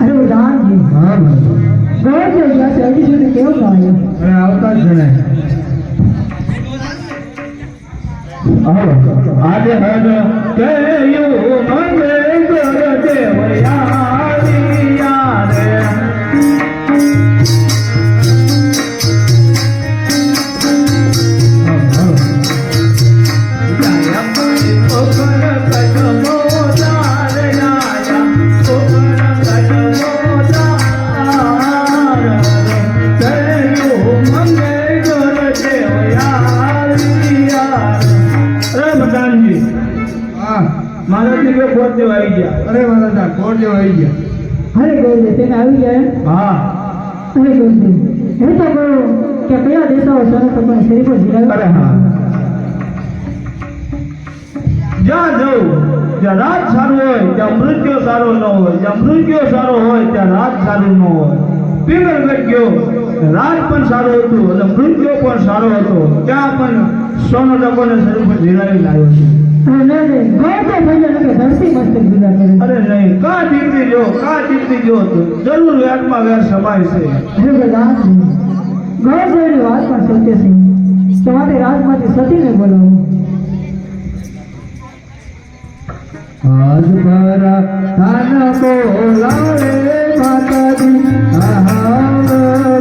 અરે ઉદાહરણજી હા ગોળ થઈ ગયા હજી સુધી કેવું લાવ્યો અરે આવતા જ જણાય. હાલો આજે હદ કયું મને ગોર મારા જેવા આવી ગયા. અરે મારા દા કોણ જેવા આવી ગયા. અરે ગોળજી તેને આવી ગયા હા. અરે ગોળજી એ તો કહો કે કયા દેશાઓ સોના કપડા શરીફો અરે હા. જ્યાં જવું જ્યાં રાત સારું હોય ત્યાં મૃત્યુ સારો ન હોય જ્યાં મૃત્યુ સારો હોય ત્યાં રાત સારું ન હોય. પિંગલગઢ ગયો રાત પણ સારું હતું અને મૃત્યુ પણ સારો હતો. ત્યાં પણ સોનો ટકોને સ્વરૂપ જીરાવી લાવ્યો છે. અરે નહીં કા જીવતી જો કા જીવતી જો તો જરૂર વેટમાં વેર સમાય છે. અરે ઉદાહરણજી ગોળ જોઈને વાત પણ સત્ય છે તમારે રાજમાંથી સતીને બોલાવો આજ મારા થાન બોલાવે માતાજી આહા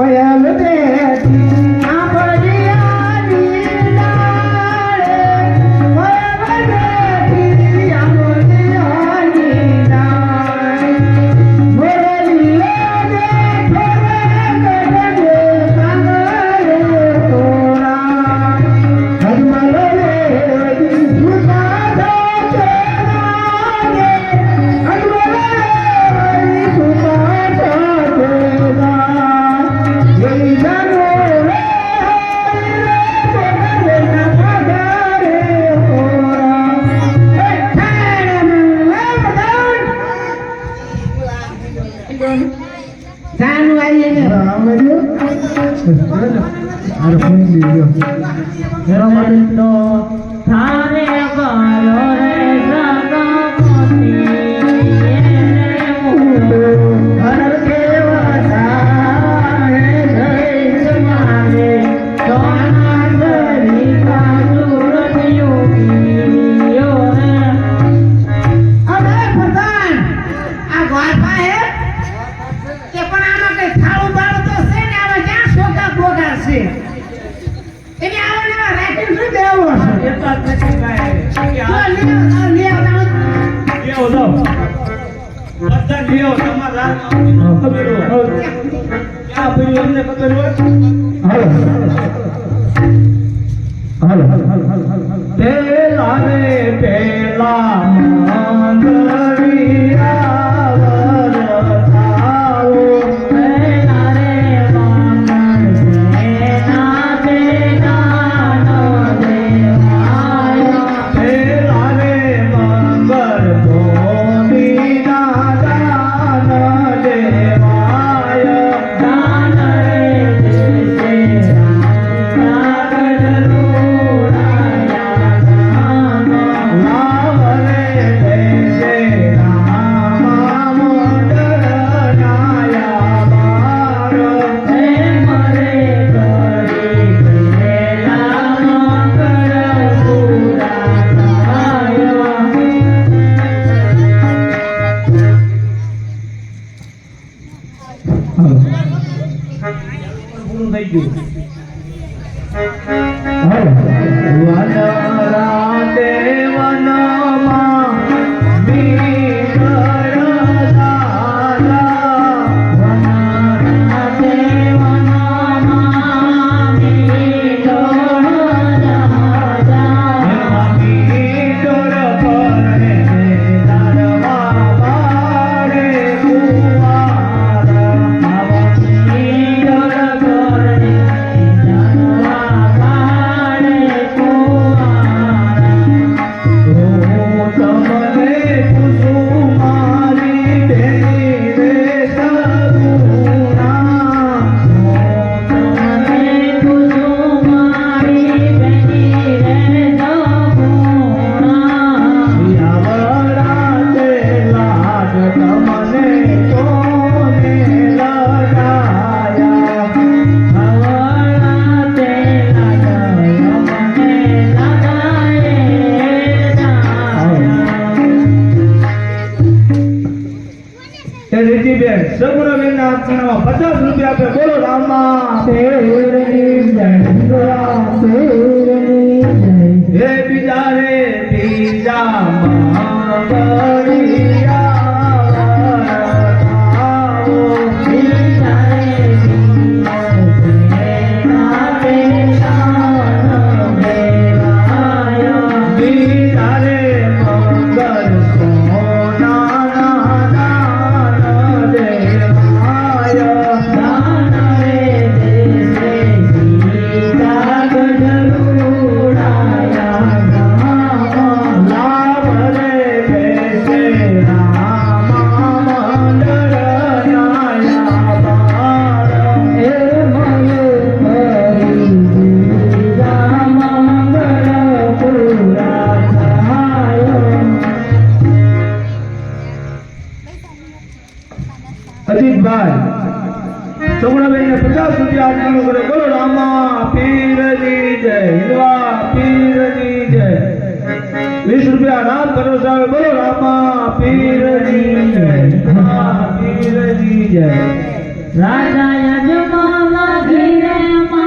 I am Soya Lutheran. Thank you. પ્રજા સુધી આજનો કરે બોલો, રામા પીરની જય હિન્દવા પીરની જય. વીસ રૂપિયા રામ કરો સાહેબ. બોલો, રામા પીરની જય હિન્દવા પીરની જય. રાજા યજમાન મા